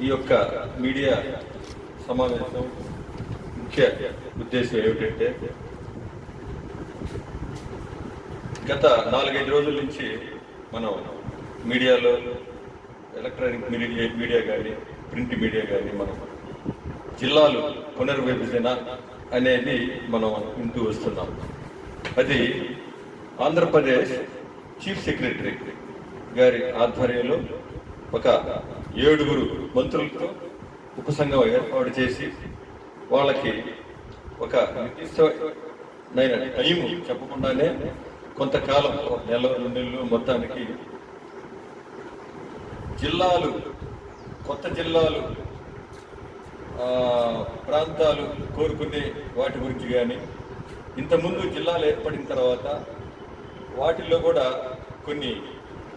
ఈ యొక్క మీడియా సమావేశం ముఖ్య ఉద్దేశం ఏమిటంటే గత నాలుగైదు రోజుల నుంచి మనం మీడియాలో ఎలక్ట్రానిక్ మీడియా మీడియా కానీ ప్రింట్ మీడియా కానీ మనం జిల్లాలు పునర్విభజన అనేది మనం వింటూ వస్తున్నాం. అది ఆంధ్రప్రదేశ్ చీఫ్ సెక్రటరీ గారి ఆధ్వర్యంలో ఒక ఏడుగురు మంత్రులతో ఉపసంఘం ఏర్పాటు చేసి వాళ్ళకి ఒక నిర్దిష్టమైన టైం చెప్పకుండానే కొంతకాలం నెల రెండు నెలలు మొత్తానికి జిల్లాలు కొత్త జిల్లాలు ప్రాంతాలు కోరుకునే వాటి గురించి కానీ ఇంతకుముందు జిల్లాలు ఏర్పడిన తర్వాత వాటిల్లో కూడా కొన్ని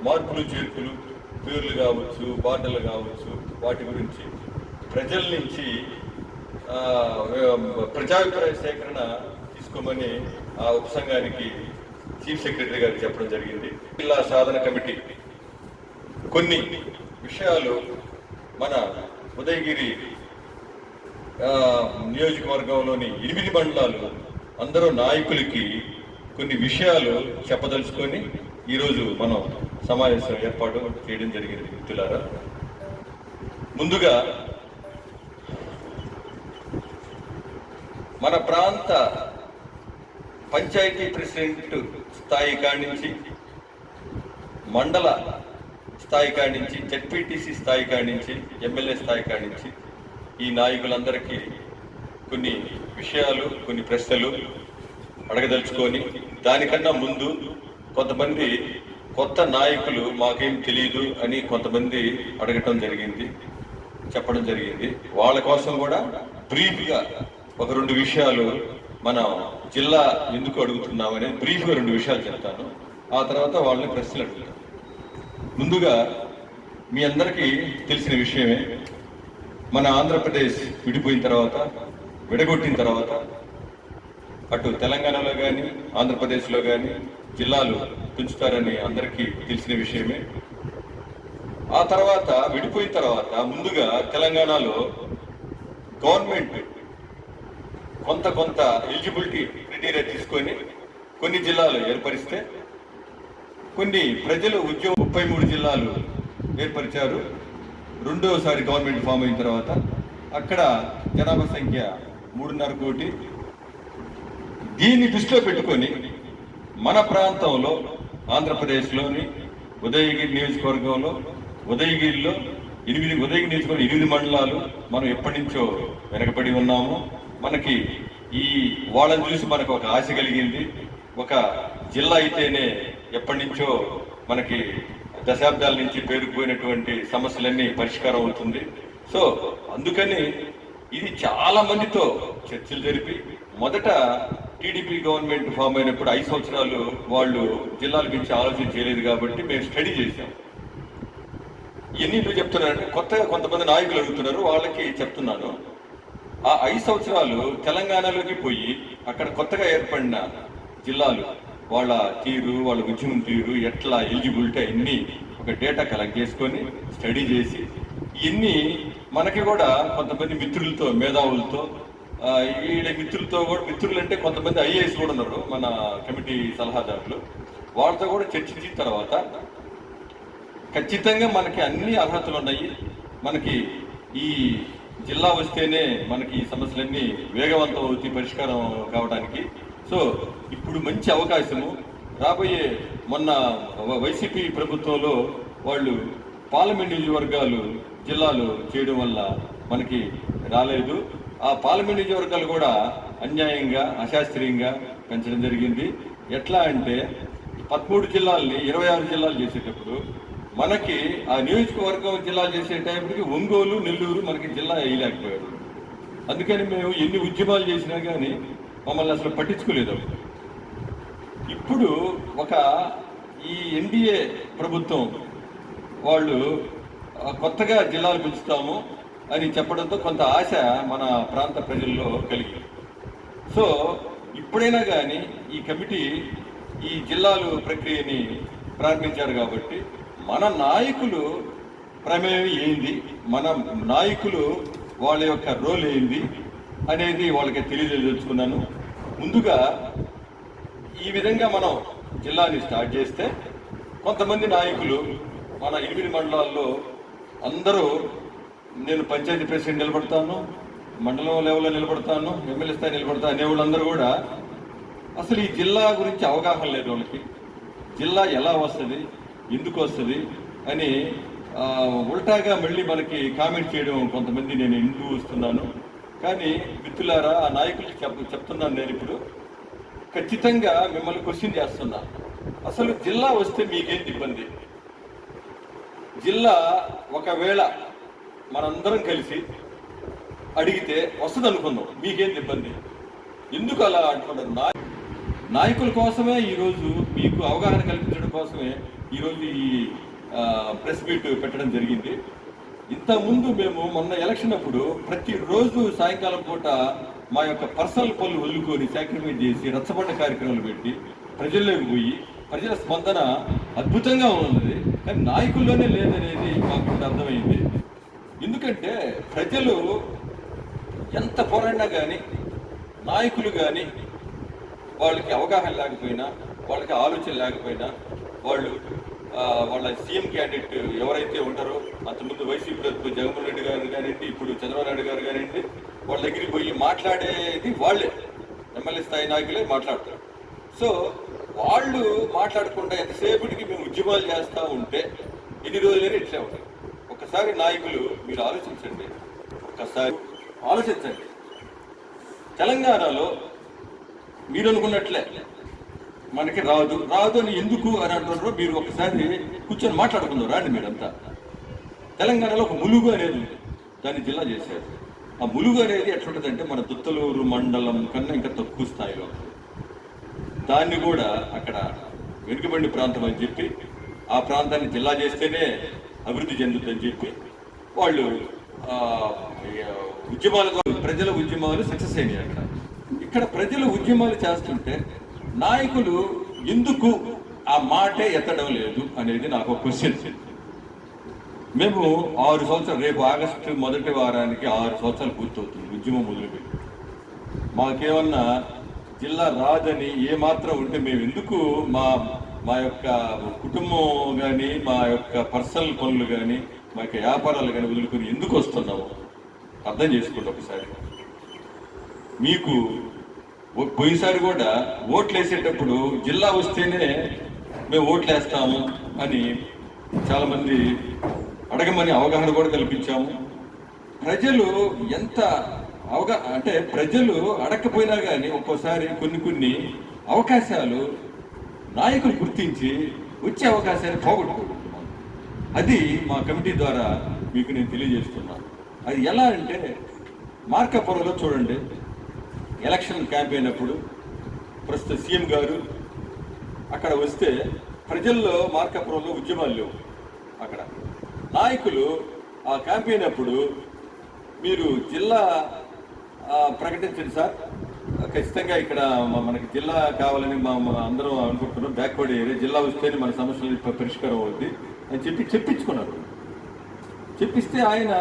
మార్పులు చేర్పులు పేర్లు కావచ్చు బాటలు కావచ్చు వాటి గురించి ప్రజల నుంచి ప్రజాభిప్రాయ సేకరణ తీసుకోమని ఆ ఉపసంఘానికి చీఫ్ సెక్రటరీ గారు చెప్పడం జరిగింది. జిల్లా సాధన కమిటీ. కొన్ని విషయాలు మన ఉదయగిరి నియోజకవర్గంలోని ఎనిమిది మండలాలు అందరూ నాయకులకి కొన్ని విషయాలు చెప్పదలుచుకొని ఈరోజు మనం సమావేశం ఏర్పాటు చేయడం జరిగింది మిత్రులారా. ముందుగా మన ప్రాంత పంచాయతీ ప్రెసిడెంట్ స్థాయి కాడించి నుంచి మండల స్థాయి కాడించి నుంచి జెడ్పీటీసీ స్థాయి కాడించి నుంచి ఎమ్మెల్యే స్థాయి కాడించి నుంచి ఈ నాయకులందరికీ కొన్ని విషయాలు కొన్ని ప్రశ్నలు అడగదలుచుకొని దానికన్నా ముందు కొంతమంది కొత్త నాయకులు మాకేం తెలియదు అని కొంతమంది అడగటం జరిగింది చెప్పడం జరిగింది. వాళ్ళ కోసం కూడా బ్రీఫ్గా ఒక రెండు విషయాలు మన జిల్లా ఎందుకు అడుగుతున్నామని బ్రీఫ్గా రెండు విషయాలు చెప్తాను. ఆ తర్వాత వాళ్ళని ప్రశ్నలు అడుగుతాను. ముందుగా మీ అందరికీ తెలిసిన విషయమే మన ఆంధ్రప్రదేశ్ విడిపోయిన తర్వాత విడగొట్టిన తర్వాత అటు తెలంగాణలో కానీ ఆంధ్రప్రదేశ్లో కానీ జిల్లాలు పెంచుతారని అందరికీ తెలిసిన విషయమే. ఆ తర్వాత విడిపోయిన తర్వాత ముందుగా తెలంగాణలో గవర్నమెంట్ కొంత కొంత ఎలిజిబిలిటీ క్రైటీరియా తీసుకొని కొన్ని జిల్లాలు ఏర్పరిస్తే కొన్ని ప్రజలు ఉద్యోగం ముప్పై మూడు జిల్లాలు ఏర్పరిచారు. రెండోసారి గవర్నమెంట్ ఫామ్ అయిన తర్వాత అక్కడ జనాభా సంఖ్య మూడున్నర కోటి. దీన్ని దృష్టిలో పెట్టుకొని మన ప్రాంతంలో ఆంధ్రప్రదేశ్లోని ఉదయగిరి నియోజకవర్గంలో ఉదయగిరిలో ఎనిమిది ఉదయగిరి నియోజకవర్గం ఎనిమిది మండలాలు మనం ఎప్పటి నుంచో వెనకబడి ఉన్నాము. మనకి ఈ వాళ్ళని చూసి మనకు ఒక ఆశ కలిగింది. ఒక జిల్లా అయితేనే ఎప్పటి నుంచో మనకి దశాబ్దాల నుంచి పేరుకుపోయినటువంటి సమస్యలన్నీ పరిష్కారం అవుతుంది. సో అందుకని ఇది చాలా మందితో చర్చలు జరిపి మొదట టీడీపీ గవర్నమెంట్ ఫామ్ అయినప్పుడు ఐదు సంవత్సరాలు వాళ్ళు జిల్లాల గురించి ఆలోచన చేయలేదు కాబట్టి మేము స్టడీ చేశాం. ఇవన్నీ ఎందుకు చెప్తున్నారంటే కొత్తగా కొంతమంది నాయకులు అడుగుతున్నారు వాళ్ళకి చెప్తున్నాను. ఆ ఐదు సంవత్సరాలు తెలంగాణలోకి పోయి అక్కడ కొత్తగా ఏర్పడిన జిల్లాలు వాళ్ళ తీరు వాళ్ళ ఉద్యమం తీరు ఎట్లా ఎలిజిబిలిటీ అన్ని ఒక డేటా కలెక్ట్ చేసుకొని స్టడీ చేసి ఇవన్నీ మనకి కూడా కొంతమంది మిత్రులతో మేధావులతో వీళ్ళ మిత్రులతో కూడా మిత్రులు అంటే కొంతమంది ఐఏఎస్ కూడా ఉన్నారు మన కమిటీ సలహాదారులు. వాళ్ళతో కూడా చర్చించిన తర్వాత ఖచ్చితంగా మనకి అన్ని అర్హతలు ఉన్నాయి. మనకి ఈ జిల్లా వస్తేనే మనకి ఈ సమస్యలన్నీ వేగవంతం అవుతాయి పరిష్కారం కావడానికి. సో ఇప్పుడు మంచి అవకాశము. రాబోయే మొన్న వైసీపీ ప్రభుత్వంలో వాళ్ళు పార్లమెంట్ నియోజకవర్గాలు జిల్లాలు చేయడం వల్ల మనకి రాలేదు. ఆ పార్లమెంట్ నియోజకవర్గాలు కూడా అన్యాయంగా అశాస్త్రీయంగా పెంచడం జరిగింది. ఎట్లా అంటే పదమూడు జిల్లాల్ని ఇరవై ఆరు జిల్లాలు చేసేటప్పుడు మనకి ఆ నియోజకవర్గం జిల్లా చేసే టైంకి ఒంగోలు నెల్లూరు మనకి జిల్లా వేయలేకపోయాడు అందుకని మేము ఎన్ని ఉద్యమాలు చేసినా కానీ మమ్మల్ని అసలు పట్టించుకోలేదు ఇప్పుడు ఒక ఈ ఎన్డీఏ ప్రభుత్వం వాళ్ళు కొత్తగా జిల్లాలు పెంచుతాము అని చెప్పడంతో కొంత ఆశ మన ప్రాంత ప్రజల్లో కలిగింది. సో ఇప్పుడైనా కానీ ఈ కమిటీ ఈ జిల్లాలు ప్రక్రియని ప్రారంభించారు కాబట్టి మన నాయకులు ప్రమేయం ఏంది? మన నాయకులు వాళ్ళ యొక్క రోల్ ఏంది? అనేది వాళ్ళకి తెలియజేయదలుచుకున్నాను. ముందుగా ఈ విధంగా మనం జిల్లాని స్టార్ట్ చేస్తే కొంతమంది నాయకులు మన ఎనిమిది మండలాల్లో అందరూ నేను పంచాయతీ ప్రెసిడెంట్ నిలబడతాను మండలం లెవెల్లో నిలబడతాను ఎమ్మెల్యే స్థాయి నిలబడతాను అనే వాళ్ళందరూ కూడా అసలు ఈ జిల్లా గురించి అవగాహన లేదు వాళ్ళకి. జిల్లా ఎలా వస్తుంది ఎందుకు వస్తుంది అని ఉల్టాగా మళ్ళీ మనకి కామెంట్ చేయడం కొంతమంది నేను ఎందుకు వస్తున్నాను. కానీ మిత్రులారా ఆ నాయకులకి చెప్ చెప్తున్నాను నేను ఇప్పుడు. ఖచ్చితంగా మిమ్మల్ని క్వశ్చన్ చేస్తున్నా. అసలు జిల్లా వస్తే మీకేంటి ఇబ్బంది? జిల్లా ఒకవేళ మనందరం కలిసి అడిగితే వస్తుంది అనుకుందాం మీకేంటి ఇబ్బంది? ఎందుకు అలా అంటున్నారు నా నాయకుల కోసమే ఈరోజు మీకు అవగాహన కల్పించడం కోసమే ఈరోజు ఈ ప్రెస్ మీట్ పెట్టడం జరిగింది. ఇంతకుముందు మేము మొన్న ఎలక్షన్ అప్పుడు ప్రతిరోజు సాయంకాలం పూట మా యొక్క పర్సనల్ పనులు వదులుకొని సాక్రిఫైస్ చేసి రచ్చబండ కార్యక్రమాలు పెట్టి ప్రజల్లోకి పోయి ప్రజల స్పందన అద్భుతంగా ఉన్నది. కానీ నాయకుల్లోనే లేదనేది మాకు అర్థమైంది. ఎందుకంటే ప్రజలు ఎంత పోరాడినా కానీ నాయకులు కానీ వాళ్ళకి అవగాహన లేకపోయినా వాళ్ళకి ఆలోచన లేకపోయినా వాళ్ళు వాళ్ళ సీఎం క్యాండిడేట్ ఎవరైతే ఉంటారో అంతకుముందు వైసీపీ తరపు జగన్మోహన్ రెడ్డి గారు కానివ్వండి ఇప్పుడు చంద్రబాబు నాయుడు గారు కానివ్వండి వాళ్ళ దగ్గరికి పోయి మాట్లాడేది వాళ్ళే. ఎమ్మెల్యే స్థాయి నాయకులే మాట్లాడతారు. సో వాళ్ళు మాట్లాడకుండా ఎంతసేపటికి మేము ఉద్యమాలు చేస్తూ ఉంటే ఎన్ని రోజులైనా ఇట్లే ఉంటాయి. ఒకసారి నాయకులు మీరు ఆలోచించండి. ఒక్కసారి ఆలోచించండి. తెలంగాణలో మీరు అనుకున్నట్లే మనకి రాదు. రాదు అని ఎందుకు అని అంటున్నారో మీరు ఒకసారి కూర్చొని మాట్లాడుకుందాం. రాండి మీరంతా. తెలంగాణలో ఒక ములుగు అనేది ఉంది. దాన్ని జిల్లా చేశారు. ఆ ములుగు అనేది ఎట్లుంటుందంటే మన దుత్తలూరు మండలం కన్నా ఇంకా తక్కువ స్థాయిలో దాన్ని కూడా అక్కడ వెనుకబడి ప్రాంతం అని చెప్పి ఆ ప్రాంతాన్ని జిల్లా చేస్తేనే అభివృద్ధి చెందుతుందని చెప్పి వాళ్ళు ఉద్యమాలు ఉద్యమాల ప్రజల ఉద్యమాలు సక్సెస్ అయినాయి అక్కడ. ఇక్కడ ప్రజలు ఉద్యమాలు చేస్తుంటే నాయకులు ఎందుకు ఆ మాటే ఎత్తడం లేదు అనేది నాకు ఒక క్వశ్చన్ మేము ఆరు సంవత్సరాలు రేపు ఆగస్టు మొదటి వారానికి ఆరు సంవత్సరాలు పూర్తవుతుంది ఉద్యమం మొదలుపెట్టి. మాకేమన్నా జిల్లా రాదని ఏమాత్రం ఉంటే మేము ఎందుకు మా మా యొక్క కుటుంబం కానీ మా యొక్క పర్సనల్ పనులు కానీ మా యొక్క వ్యాపారాలు కానీ వదులుకొని ఎందుకు వస్తున్నాము అర్థం చేసుకోండి ఒకసారి. మీకు ఓ- పోయినసారి కూడా ఓట్లు వేసేటప్పుడు జిల్లా వస్తేనే మేము ఓట్లు వేస్తాము అని చాలామంది అడగమని అవగాహన కూడా కల్పించాము. ప్రజలు ఎంత అవగా అంటే ప్రజలు అడగకపోయినా కానీ ఒక్కోసారి కొన్ని కొన్ని అవకాశాలు నాయకులు గుర్తించి వచ్చే అవకాశాన్ని పోగొట్టుకుంటున్నాం అది మా కమిటీ ద్వారా మీకు నేను తెలియజేస్తున్నాను అది ఎలా అంటే మార్కాపురంలో చూడండి. ఎలక్షన్ క్యాంపెయిన్ అప్పుడు ప్రస్తుత సీఎం గారు అక్కడ వస్తే ప్రజల్లో మార్కాపురంలో ఉద్యమాలు లేవు అక్కడ. నాయకులు ఆ క్యాంపెయిన్ అప్పుడు మీరు జిల్లా ప్రకటించండి సార్. ఖచ్చితంగా ఇక్కడ మనకి జిల్లా కావాలని మా అందరం అనుకుంటున్నాం బ్యాక్వర్డ్ ఏరియా జిల్లా వస్తేనే మన సమస్యలు పరిష్కారం అవుద్ది అని చెప్పి చెప్పించుకున్నారు. చెప్పిస్తే ఆయన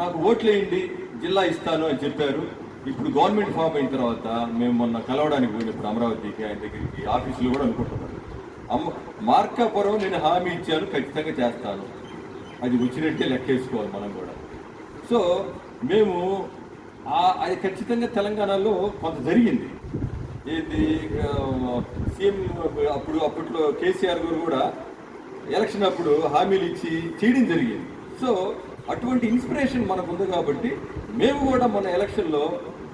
నాకు ఓట్లు వేయండి జిల్లా ఇస్తాను అని చెప్పారు. ఇప్పుడు గవర్నమెంట్ ఫామ్ అయిన తర్వాత మేము మొన్న కలవడానికి పోయినప్పుడు అమరావతికి ఆయన దగ్గరికి ఆఫీసులు కూడా అనుకుంటున్నారు. అమ్మ మార్కాపురం నేను హామీ ఇచ్చాను ఖచ్చితంగా చేస్తాను. అది వచ్చినట్టే లెక్కేసుకోవాలి మనం కూడా. సో మేము అది ఖచ్చితంగా తెలంగాణలో కొంత జరిగింది. ఇది సీఎం అప్పుడు అప్పట్లో కేసీఆర్ గారు కూడా ఎలక్షన్ అప్పుడు హామీలు ఇచ్చి చేయడం జరిగింది. సో అటువంటి ఇన్స్పిరేషన్ మనకు ఉంది కాబట్టి మేము కూడా మన ఎలక్షన్లో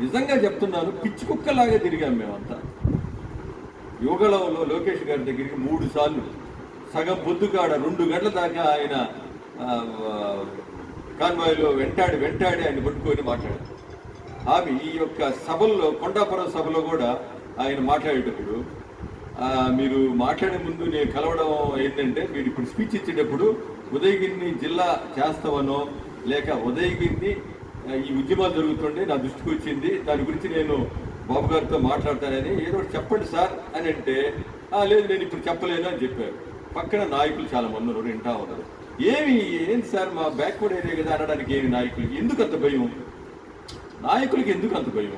నిజంగా చెప్తున్నాను పిచ్చి కుక్కలాగా తిరిగాం మేమంతా. యువగళంలో లోకేష్ గారి దగ్గరికి మూడు సార్లు సగం పొద్దుకాడ రెండు గంటల దాకా ఆయన కాన్వాయ్లో వెంటాడి వెంటాడి ఆయన పట్టుకొని మాట్లాడారు. ఆమె ఈ యొక్క సభల్లో కొండాపురం సభలో కూడా ఆయన మాట్లాడేటప్పుడు మీరు మాట్లాడే ముందు నేను కలవడం ఏంటంటే మీరు ఇప్పుడు స్పీచ్ ఇచ్చేటప్పుడు ఉదయగిరిని జిల్లా చేస్తామనో లేక ఉదయగిరిని ఈ ఉద్యమాలు జరుగుతుంటే నా దృష్టికి వచ్చింది దాని గురించి నేను బాబు గారితో మాట్లాడతానని ఏదో ఒకటి చెప్పండి సార్ అని అంటే లేదు నేను ఇప్పుడు చెప్పలేను అని చెప్పారు. పక్కన నాయకులు చాలా మంది ఉన్నారు వింటా ఉన్నారు. ఏమి ఏంటి సార్ మా బ్యాక్వర్డ్ ఏరియా కదా అనడానికి ఏమి నాయకులు? ఎందుకు అంత భయం? నాయకులకి ఎందుకు అంత భయం?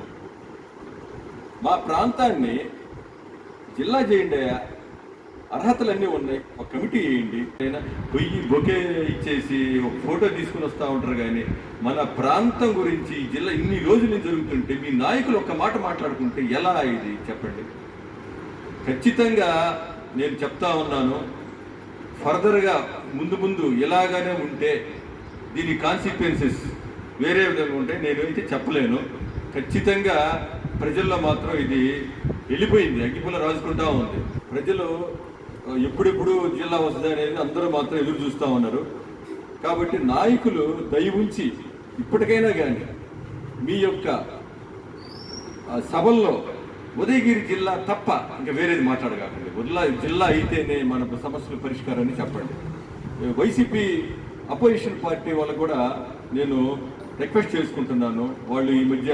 మా ప్రాంతాన్ని జిల్లా చేయండి అర్హతలన్నీ ఉన్నాయి. ఒక కమిటీ వేయండి. అయినా పొయ్యి బొకే ఇచ్చేసి ఒక ఫోటో తీసుకుని వస్తూ ఉంటారు కానీ మన ప్రాంతం గురించి జిల్లా ఇన్ని రోజులు జరుగుతుంటే మీ నాయకులు ఒక్క మాట మాట్లాడుకుంటే ఎలా ఇది? చెప్పండి. ఖచ్చితంగా నేను చెప్తా ఉన్నాను. ఫర్దర్గా ముందు ముందు ఇలాగానే ఉంటే దీని కాన్సిక్వెన్సెస్ వేరే విధంగా ఉంటే నేను అయితే చెప్పలేను. ఖచ్చితంగా ప్రజల్లో మాత్రం ఇది వెళ్ళిపోయింది. అగ్గిపుల్ల రాజుకుంటా ఉంది. ప్రజలు ఎప్పుడెప్పుడు జిల్లా వస్తుంది అనేది అందరూ మాత్రం ఎదురు చూస్తూ ఉన్నారు. కాబట్టి నాయకులు దయ ఉంచి ఇప్పటికైనా కానీ మీ యొక్క సభల్లో ఉదయగిరి జిల్లా తప్ప ఇంకా వేరేది మాట్లాడకండి. ఉదలా జిల్లా అయితేనే మన సమస్యల పరిష్కారాన్ని చెప్పండి. వైసీపీ అపోజిషన్ పార్టీ వాళ్ళు కూడా నేను రిక్వెస్ట్ చేసుకుంటున్నాను. వాళ్ళు ఈ మధ్య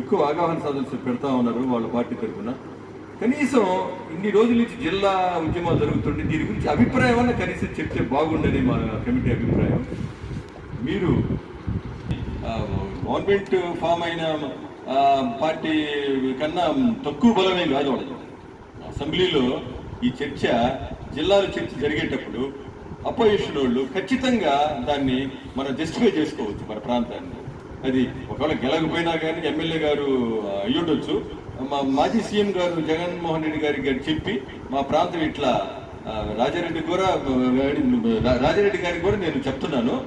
ఎక్కువ అవగాహన సాధనలు పెడతా ఉన్నారు వాళ్ళ పార్టీ తరఫున. కనీసం ఇన్ని రోజుల నుంచి జిల్లా ఉద్యమాలు జరుగుతుంటే దీని గురించి అభిప్రాయం అన్న కనీసం చెప్తే బాగుండని మా కమిటీ అభిప్రాయం. మీరు గవర్నమెంట్ ఫామ్ అయిన పార్టీ కన్నా తక్కువ బలమే కాదు వాళ్ళది. అసెంబ్లీలో ఈ చర్చ జిల్లాల చర్చ జరిగేటప్పుడు అపోజిషన్ వాళ్ళు ఖచ్చితంగా దాన్ని మనం జస్టిఫై చేసుకోవచ్చు మన ప్రాంతాన్ని. అది ఒకవేళ గెలకపోయినా కానీ ఎమ్మెల్యే గారు అయ్యుండొచ్చు. మా మాజీ సీఎం గారు జగన్మోహన్ రెడ్డి గారికి గారు చెప్పి మా ప్రాంతం ఇట్లా రాజారెడ్డి కూడా రాజారెడ్డి గారికి కూడా నేను చెప్తున్నాను.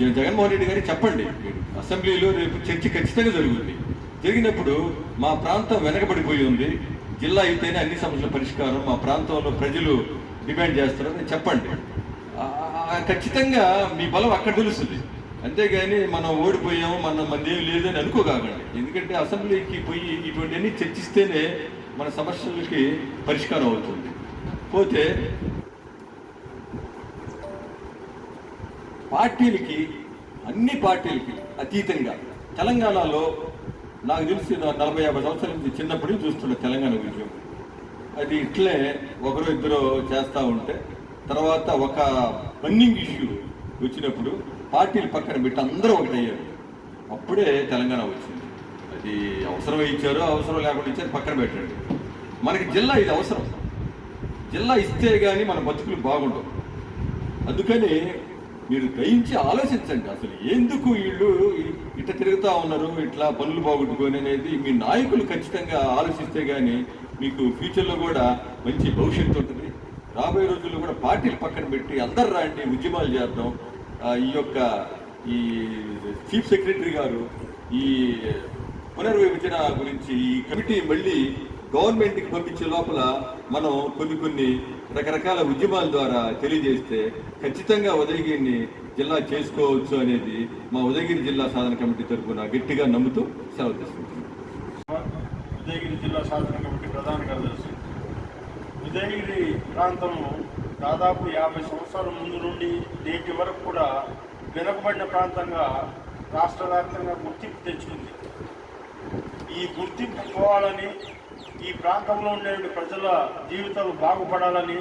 జ- జగన్మోహన్ రెడ్డి గారికి చెప్పండి. అసెంబ్లీలో రేపు చర్చ ఖచ్చితంగా జరుగుతుంది జరిగినప్పుడు మా ప్రాంతం వెనకబడిపోయి ఉంది. జిల్లా అయితేనే అన్ని సమస్యల పరిష్కారం. మా ప్రాంతంలో ప్రజలు డిమాండ్ చేస్తారని చెప్పండి. ఖచ్చితంగా మీ బలం అక్కడ తెలుస్తుంది. అంతేగాని మనం ఓడిపోయాము మన మంది ఏం లేదని అనుకోకాకండి ఎందుకంటే అసెంబ్లీకి పోయి ఇటువంటివన్నీ చర్చిస్తేనే మన సమస్యలకి పరిష్కారం అవుతుంది. పోతే పార్టీలకి అన్ని పార్టీలకి అతీతంగా తెలంగాణలో నాకు తెలిసి నలభై యాభై సంవత్సరాల నుంచి చిన్నప్పటి నుంచి చూస్తున్న తెలంగాణ విషయం అది ఇట్లే ఒకరో ఇద్దరు చేస్తూ ఉంటే తర్వాత ఒక బన్నింగ్ ఇష్యూ వచ్చినప్పుడు పార్టీలు పక్కన పెట్టి అందరూ ఒకటయ్యారు. అప్పుడే తెలంగాణ వచ్చింది. అది అవసరం ఇచ్చారు అవసరం లేకుండా ఇచ్చారు పక్కన పెట్టండి. మనకి జిల్లా ఇది అవసరం. జిల్లా ఇస్తే కానీ మన బతుకులు బాగుండవు. అందుకని మీరు దయించి ఆలోచించండి అసలు ఎందుకు వీళ్ళు ఇట్ట తిరుగుతూ ఉన్నారు ఇట్లా పనులు బాగుంటుకొని అనేది మీ నాయకులు ఖచ్చితంగా ఆలోచిస్తే కానీ మీకు ఫ్యూచర్లో కూడా మంచి భవిష్యత్తు ఉంటుంది. రాబోయే రోజుల్లో కూడా పార్టీలు పక్కన పెట్టి అందరు రాండి ఉద్యమాలు చేద్దాం. ఈ యొక్క ఈ చీఫ్ సెక్రటరీ గారు ఈ పునర్విభజన గురించి ఈ కమిటీ మళ్ళీ గవర్నమెంట్కి పంపించే లోపల మనం కొన్ని కొన్ని రకరకాల ఉద్యమాల ద్వారా తెలియజేస్తే ఖచ్చితంగా ఉదయగిరిని జిల్లా చేసుకోవచ్చు అనేది మా ఉదయగిరి జిల్లా సాధన కమిటీ తరఫున గట్టిగా నమ్ముతూ సెలవు తీసుకుంటున్నాం. ఉదయగిరి జిల్లా సాధన కమిటీ ప్రధాన కార్యదర్శి ఉదయగిరి ప్రాంతము దాదాపు యాభై సంవత్సరాల ముందు నుండి నేటి వరకు కూడా వెనుకబడిన ప్రాంతంగా రాష్ట్ర వ్యాప్తంగా గుర్తింపు తెచ్చుకుంది. ఈ గుర్తింపు పోవాలని ఈ ప్రాంతంలో ఉండే ప్రజల జీవితాలు బాగుపడాలని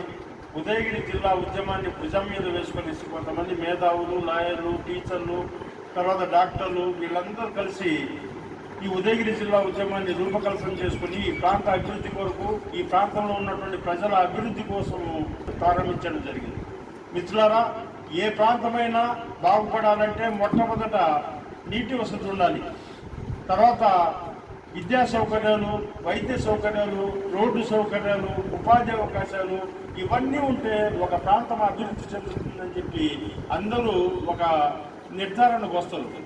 ఉదయగిరి జిల్లా ఉద్యమాన్ని భుజం మీద వేసుకొని కొంతమంది మేధావులు లాయర్లు టీచర్లు తర్వాత డాక్టర్లు వీళ్ళందరూ కలిసి ఈ ఉదయగిరి జిల్లా ఉద్యమాన్ని రూపకల్పన చేసుకుని ఈ ప్రాంత అభివృద్ధి కొరకు ఈ ప్రాంతంలో ఉన్నటువంటి ప్రజల అభివృద్ధి కోసం ప్రారంభించడం జరిగింది. మిత్రులారా ఏ ప్రాంతమైనా బాగుపడాలంటే మొట్టమొదట నీటి వసతి ఉండాలి. తర్వాత విద్యా సౌకర్యాలు వైద్య సౌకర్యాలు రోడ్డు సౌకర్యాలు ఉపాధి అవకాశాలు ఇవన్నీ ఉంటే ఒక ప్రాంతం అభివృద్ధి చెందుతుందని చెప్పి అందరూ ఒక నిర్ధారణకు వస్తారు.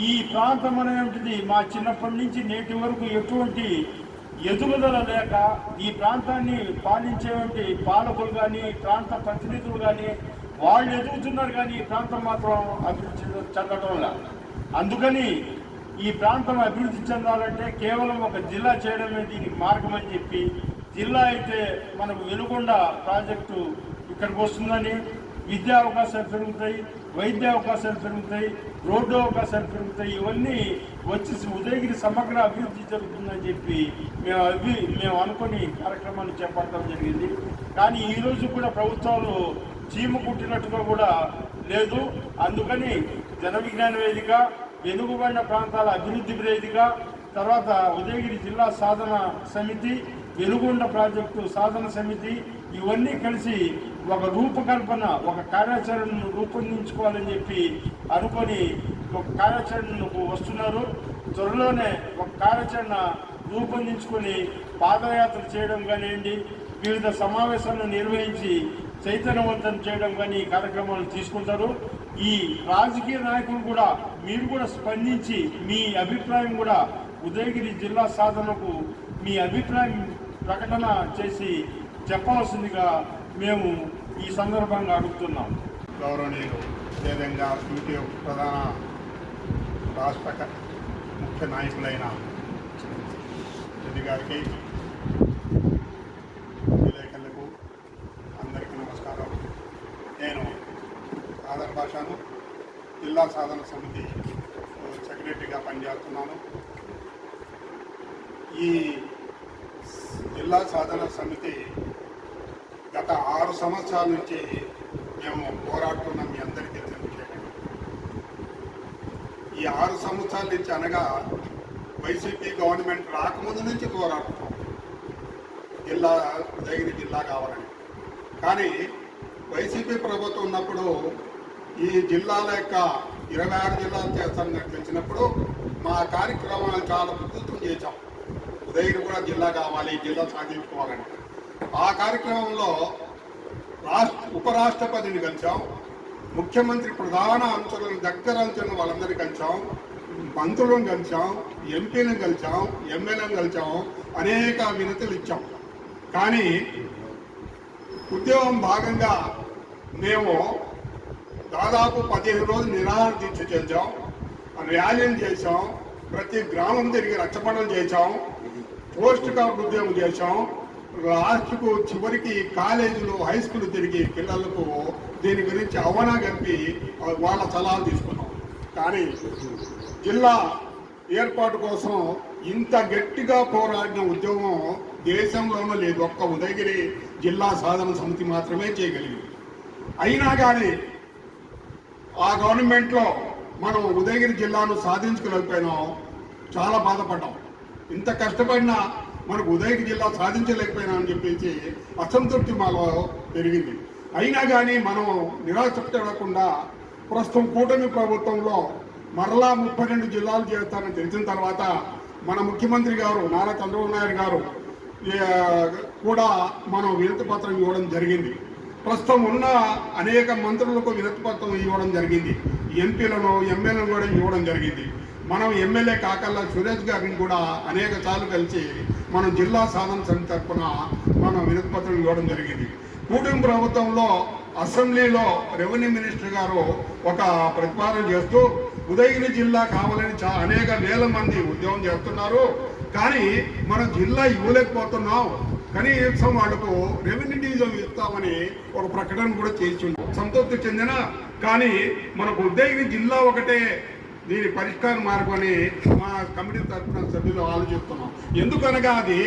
ఈ ప్రాంతం అనేటువంటిది మా చిన్నప్పటి నుంచి నేటి వరకు ఎటువంటి ఎదుగుదల లేక ఈ ప్రాంతాన్ని పాలించేటువంటి పాలకులు కానీ ప్రాంత ప్రతినిధులు కానీ వాళ్ళు ఎదుగుతున్నారు కానీ ఈ ప్రాంతం మాత్రం అభివృద్ధి చెందటం చెందడం లేదు అందుకని ఈ ప్రాంతం అభివృద్ధి చెందాలంటే కేవలం ఒక జిల్లా చేయడమే దీనికి మార్గం అని చెప్పి జిల్లా అయితే మనకు వెలుగొండ ప్రాజెక్టు ఇక్కడికి వస్తుందని విద్యా అవకాశాలు పెరుగుతాయి వైద్య అవకాశాలు పెరుగుతాయి రోడ్డు అవకాశాలు పెరుగుతాయి ఇవన్నీ వచ్చి ఉదయగిరి సమగ్ర అభివృద్ధి జరుగుతుందని చెప్పి మేము అవి మేము అనుకుని కార్యక్రమాన్ని చేపట్టడం జరిగింది. కానీ ఈరోజు కూడా ప్రభుత్వాలు చీమ కుట్టినట్టుగా కూడా లేదు. అందుకని జన విజ్ఞాన వేదిక వెనుకబడిన ప్రాంతాల అభివృద్ధి వేదిక తర్వాత ఉదయగిరి జిల్లా సాధన సమితి వెలుగొండ ప్రాజెక్టు సాధన సమితి ఇవన్నీ కలిసి ఒక రూపకల్పన ఒక కార్యాచరణను రూపొందించుకోవాలని చెప్పి అనుకొని ఒక కార్యాచరణకు వస్తున్నారు. త్వరలోనే ఒక కార్యాచరణ రూపొందించుకొని పాదయాత్ర చేయడం కానివ్వండి వివిధ సమావేశాలను నిర్వహించి చైతన్యవంతం చేయడం కానీ ఈ కార్యక్రమాలు తీసుకుంటారు. ఈ రాజకీయ నాయకులు కూడా మీరు కూడా స్పందించి మీ అభిప్రాయం కూడా ఉదయగిరి జిల్లా సాధనకు మీ అభిప్రాయం ప్రకటన చేసి చెప్పవలసిందిగా మేము ఈ సందర్భంగా అడుగుతున్నాం. గౌరవనీయులు అదేవిధంగా యూటీఎఫ్ ప్రధాన రాష్ట్ర ముఖ్య నాయకులైన రెడ్డి గారికి విలేకరులకు అందరికీ నమస్కారం నేను ఆదర్ భాషను జిల్లా సాధన సమితి సెక్రటరీగా పనిచేస్తున్నాను. ఈ జిల్లా సాధన సమితి గత ఆరు సంవత్సరాల నుంచి మేము పోరాడుతున్నాం మీ అందరికీ తెలిసిన ఈ ఆరు సంవత్సరాల నుంచి అనగా వైసీపీ గవర్నమెంట్ రాకముందు నుంచి పోరాడుతున్నాం. జిల్లా ఉదయగిరి జిల్లా కావాలని. కానీ వైసీపీ ప్రభుత్వం ఉన్నప్పుడు ఈ జిల్లాల యొక్క ఇరవై ఆరు జిల్లాలు చేస్తానని తెలిసినప్పుడు మా కార్యక్రమాలు చాలా ప్రభుత్వం చేశాం. ఉదయగిరి కూడా జిల్లా కావాలి జిల్లా సాధించుకోవాలని. ఆ కార్యక్రమంలో రాష్ట్ర ఉపరాష్ట్రపతిని కలిసాం ముఖ్యమంత్రి ప్రధాన అంశాలను దగ్గర అంశాలను వాళ్ళందరినీ కలిసాం మంత్రులను కలిసాం ఎంపీలను కలిసాం ఎమ్మెల్యేలను కలిసాం అనేక వినతులు ఇచ్చాం. కానీ ఉద్యోగం భాగంగా మేము దాదాపు పదిహేను రోజులు నిరాహార దీక్ష చేశాం. ర్యాలీలు చేశాం. ప్రతి గ్రామం తిరిగి రచ్చబండలు చేశాం. పోస్ట్ కార్డు ఉద్యోగం చేశాం. లాస్ట్కు చివరికి కాలేజీలు హై స్కూల్ తిరిగి పిల్లలకు దీని గురించి అవనా కలిపి వాళ్ళ సలహాలు తీసుకున్నాం. కానీ జిల్లా ఏర్పాటు కోసం ఇంత గట్టిగా పోరాడిన ఉద్యమం దేశంలోనూ లేదు. ఒక్క ఉదయగిరి జిల్లా సాధన సమితి మాత్రమే చేయగలిగింది. అయినా కానీ ఆ గవర్నమెంట్లో మనం ఉదయగిరి జిల్లాను సాధించుకోలేకపోయినాం చాలా బాధపడ్డాం. ఇంత కష్టపడినా మనకు ఉదయగిరి జిల్లా సాధించలేకపోయినా అని చెప్పేసి అసంతృప్తి మాలో పెరిగింది. అయినా కానీ మనం నిరాశపడకుండా ప్రస్తుతం కూటమి ప్రభుత్వంలో మరలా ముప్పై రెండు జిల్లాలు చేస్తారని తెలిసిన తర్వాత మన ముఖ్యమంత్రి గారు నారా చంద్రబాబు నాయుడు గారు కూడా మనం వినతి పత్రం ఇవ్వడం జరిగింది. ప్రస్తుతం ఉన్న అనేక మంత్రులకు వినతి పత్రం ఇవ్వడం జరిగింది. ఎంపీలను ఎమ్మెల్యేలను కూడా ఇవ్వడం జరిగింది. మనం ఎమ్మెల్యే కాకల్లా సురేష్ గారిని కూడా అనేక సార్లు కలిసి మనం జిల్లా సాధన సమితి తరఫున మనం వినతిపత్రం ఇవ్వడం జరిగింది. కూటమి ప్రభుత్వంలో అసెంబ్లీలో రెవెన్యూ మినిస్టర్ గారు ఒక ప్రతిపాదన చేస్తూ ఉదయగిరి జిల్లా కావాలని చా అనేక వేల మంది ఉద్యోగం చేస్తున్నారు. కానీ మనం జిల్లా ఇవ్వలేకపోతున్నాం. కనీసం వాళ్ళకు రెవెన్యూ డీజల్ ఇస్తామని ఒక ప్రకటన కూడా చేసి సంతృప్తి చెందిన కానీ మనకు ఉదయగిరి జిల్లా ఒకటే దీని పరిష్కార మార్గమని అని మా కమిటీ తరఫున సభ్యులు ఆలోచిస్తున్నాం. ఎందుకనగా అది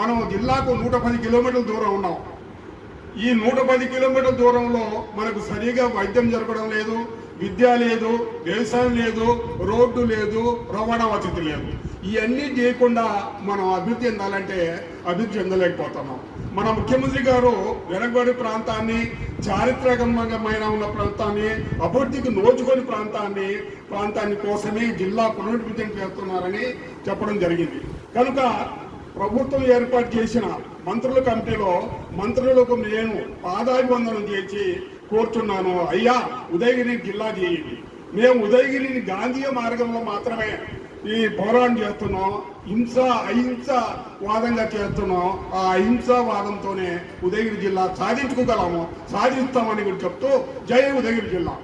మనం జిల్లాకు నూట పది కిలోమీటర్ల దూరం ఉన్నాం. ఈ నూట పది కిలోమీటర్ల దూరంలో మనకు సరిగా వైద్యం జరగడం లేదు విద్య లేదు వ్యవసాయం లేదు రోడ్డు లేదు రవాణా వసతి లేదు. ఇవన్నీ చేయకుండా మనం అభివృద్ధి చెందాలంటే అభివృద్ధి చెందలేకపోతున్నాం. మన ముఖ్యమంత్రి గారు వెనకబడి ప్రాంతాన్ని చారిత్రకమైన ఉన్న ప్రాంతాన్ని అభివృద్ధికి నోచుకొని ప్రాంతాన్ని ప్రాంతాన్ని కోసమే జిల్లా పునరుద్ధరణ చేస్తున్నారని చెప్పడం జరిగింది. కనుక ప్రభుత్వం ఏర్పాటు చేసిన మంత్రుల కమిటీలో మంత్రులకు నేను పాదాభివందనం చేసి కోరుతున్నాను అయ్యా ఉదయగిరి జిల్లా చేయండి. మేము ఉదయగిరిని గాంధీయ మార్గంలో మాత్రమే ఈ పోరాటం చేస్తున్నాం. హింస అహింస వాదంగా చేస్తున్నాం. ఆ అహింస వాదంతోనే ఉదయగిరి జిల్లా సాధించుకోగలము సాధిస్తామని కూడా చెప్తూ జై ఉదయగిరి జిల్లా.